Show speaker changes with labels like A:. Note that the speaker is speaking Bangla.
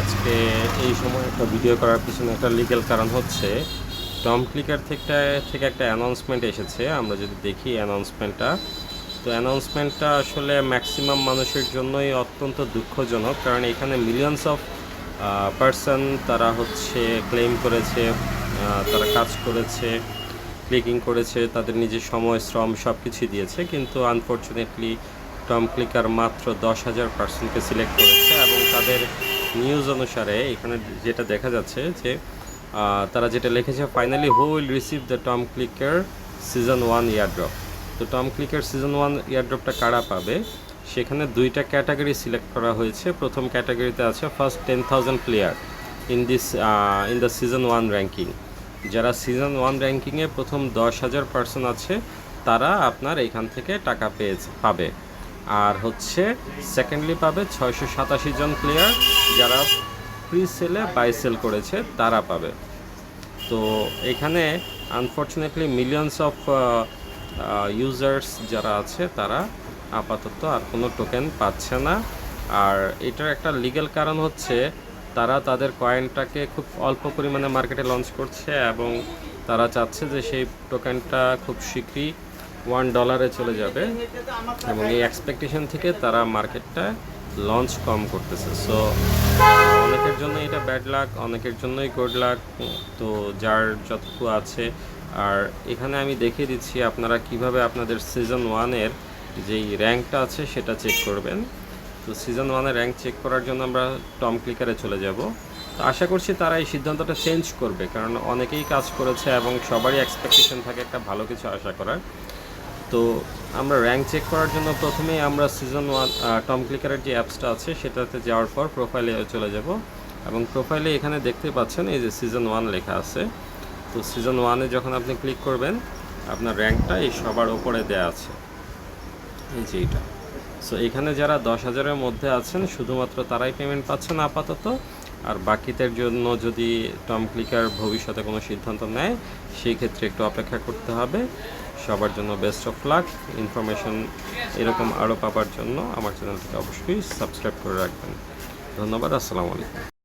A: আজকে এই সময় একটা ভিডিও করার পিছনে একটা লিগ্যাল কারণ হচ্ছে টম ক্লিকার থেকে থেকে একটা অ্যানাউন্সমেন্ট এসেছে, আমরা যদি দেখি অ্যানাউন্সমেন্টটা তো অ্যানাউন্সমেন্টটা আসলে ম্যাক্সিমাম মানুষের জন্যই অত্যন্ত দুঃখজনক, কারণ এখানে মিলিয়নস অফ পার্সন তারা হচ্ছে ক্লেম করেছে তারা কাজ করেছে ক্লিকিং করেছে, তাদের নিজের সময়, শ্রম সব কিছু দিয়েছে, কিন্তু আনফর্চুনেটলি টম ক্লিকার মাত্র দশ হাজার পার্সেন্টকে সিলেক্ট করেছে এবং তাদের নিউজ অনুসারে এখানে যেটা দেখা যাচ্ছে যে তারা যেটা লিখেছে finally who will receive the Tom Clicker season one airdrop তো টম ক্লিকার সিজন ওয়ান ইয়ারড্রপটা কারা পাবে? সেখানে দুইটা ক্যাটাগরি সিলেক্ট করা হয়েছে। প্রথম ক্যাটাগরিতে আছে first ten thousand player in this in the season one ranking যারা সিজন ওয়ান র্যাঙ্কিংয়ে প্রথম দশ হাজার পার্সন আছে, তারা আপনার এখান থেকে টাকা পেয়েছে, পাবে। আর হচ্ছে সেকেন্ডলি পাবে ছয়শো সাতাশি জন প্লেয়ার যারা প্রি সেলে বাই সেল করেছে, তারা পাবে। তো এখানে আনফর্চুনেটলি মিলিয়নস অফ ইউজার্স যারা আছে, তারা আপাতত আর কোনো টোকেন পাচ্ছে না। আর এটার একটা লিগ্যাল কারণ হচ্ছে, তারা তাদের কয়েনটাকে খুব অল্প পরিমাণে মার্কেটে লঞ্চ করছে এবং তারা চাচ্ছে যে সেই টোকেনটা খুব শীঘ্রই ওয়ান ডলারে চলে যাবে এবং এই এক্সপেকটেশন থেকে তারা মার্কেটটা লঞ্চ কম করতেছে। সো অনেকের জন্য এটা ব্যাড লাক অনেকের জন্যই গুড লাক তো যার যতটুকু আছে, আর এখানে আমি দেখিয়ে দিচ্ছি আপনারা কীভাবে আপনাদের সিজন ওয়ানের যেই র্যাঙ্কটা আছে সেটা চেক করবেন। তো সিজন ওয়ানের র্যাঙ্ক চেক করার জন্য আমরা টম ক্লিকারে চলে যাব। তো আশা করছি তারা এই সিদ্ধান্তটা চেঞ্জ করবে, কারণ অনেকেই কাজ করেছে এবং সবারই এক্সপেকটেশন থাকে একটা ভালো কিছু আশা করার। তো আমরা র্যাঙ্ক চেক করার জন্য প্রথমেই আমরা সিজন ওয়ান টম ক্লিকারের যে অ্যাপসটা আছে সেটাতে যাওয়ার পর প্রোফাইলে চলে যাব। এবং প্রোফাইলে এখানে দেখতে পাচ্ছেন এই যে সিজন ওয়ান লেখা আছে। তো সিজন ওয়ানে যখন আপনি ক্লিক করবেন, আপনার র্যাঙ্কটা এই সবার ওপরে দেয়া আছে। এই যে এইটা। সো এখানে যারা দশ হাজারের মধ্যে আছেন, শুধুমাত্র তারাই পেমেন্ট পাচ্ছেন আপাতত। আর বাকিদের জন্য যদি টম ক্লিকার ভবিষ্যতে কোনো সিদ্ধান্ত নেয়, সেই ক্ষেত্রে একটু অপেক্ষা করতে হবে। সবার জন্য বেস্ট অফ লাক ইনফরমেশন এরকম আরও পাবার জন্য আমার চ্যানেলটিকে অবশ্যই সাবস্ক্রাইব করে রাখবেন। ধন্যবাদ, আসসালামু আলাইকুম।